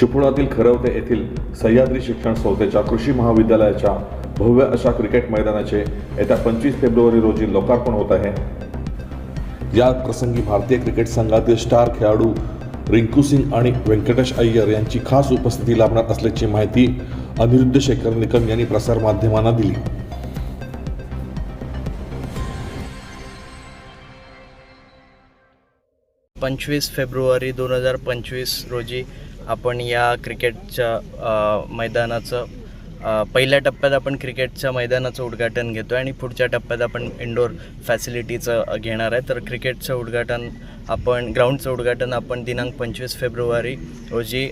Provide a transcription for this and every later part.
चिपळुणातील खरवते येथील सह्याद्री शिक्षण संस्थेच्या कृषी महाविद्यालयाच्या भव्य अशा क्रिकेट मैदानाचे येत्या पंचवीस फेब्रुवारी रोजी लोकार्पण होत आहे. या प्रसंगी भारतीय क्रिकेट संघातील स्टार खेळाडू रिंकू सिंग आणि व्यंकटेश अय्यर यांची खास उपस्थिती लाभणार असल्याची माहिती अनिरुद्ध शेखर निकम यांनी प्रसारमाध्यमांना दिली. पंचवीस फेब्रुवारी दोन हजार पंचवीस रोजी आपण या क्रिकेटच्या मैदानाचं पहिल्या टप्प्यात आपण क्रिकेटच्या मैदानाचं उद्घाटन घेतो आणि पुढच्या टप्प्यात आपण इंडोर फॅसिलिटीचं घेणार आहे. तर क्रिकेटचं उद्घाटन आपण ग्राउंडचं उद्घाटन आपण दिनांक पंचवीस फेब्रुवारी रोजी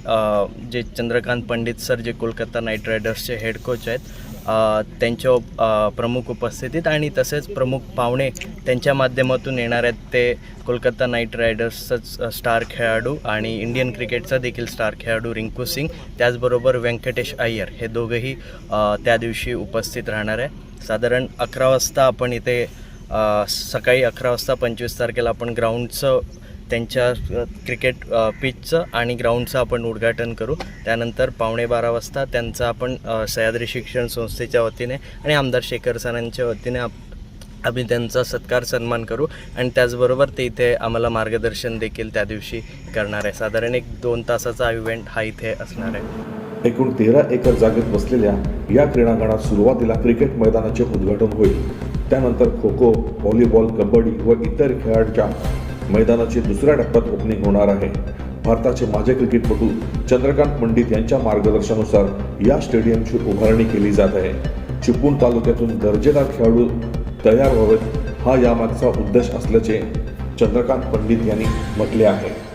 जे चंद्रकांत पंडित सर जे कोलकाता नाईट रायडर्सचे हेड कोच आहेत त्यांच्या प्रमुख उपस्थितीत आणि तसेच प्रमुख पाहुणे त्यांच्या माध्यमातून येणार आहेत ते कोलकाता नाईट रायडर्सचाच स्टार खेळाडू आणि इंडियन क्रिकेटचा देखील स्टार खेळाडू रिंकू सिंग त्याचबरोबर व्यंकटेश अय्यर हे दोघंही त्या दिवशी उपस्थित राहणार आहे साधारण अकरा वाजता आपण इथे सकाळी अकरा वाजता पंचवीस तारखेला आपण ग्राउंडचं त्यांच्या क्रिकेट पिचचं आणि ग्राउंडचं आपण उद्घाटन करू. त्यानंतर पावणे बारा वाजता त्यांचं आपण सह्याद्री शिक्षण संस्थेच्या वतीने आणि आमदार शेखर सरांच्या वतीने आप आम्ही त्यांचा सत्कार सन्मान करू आणि त्याचबरोबर ते इथे आम्हाला मार्गदर्शन देखील त्या दिवशी करणार आहे. साधारण एक दोन तासाचा इव्हेंट हा इथे असणार आहे. एकूण तेरा एकर जागेत बसलेल्या या क्रीडांगणात सुरुवातीला क्रिकेट मैदानाचे उद्घाटन होईल. त्यानंतर खो खो व्हॉलीबॉल कबड्डी व इतर खेळाडूच्या मैदानाची दुसऱ्या टप्प्यात ओपनिंग होणार आहे. भारताचे माजी क्रिकेटपटू चंद्रकांत पंडित यांच्या मार्गदर्शनानुसार या स्टेडियमची उभारणी केली जात आहे. चिपळूण तालुक्यातून दर्जेदार खेळाडू तयार व्हावेत हा यामागचा उद्देश असल्याचे चंद्रकांत पंडित यांनी म्हटले आहे.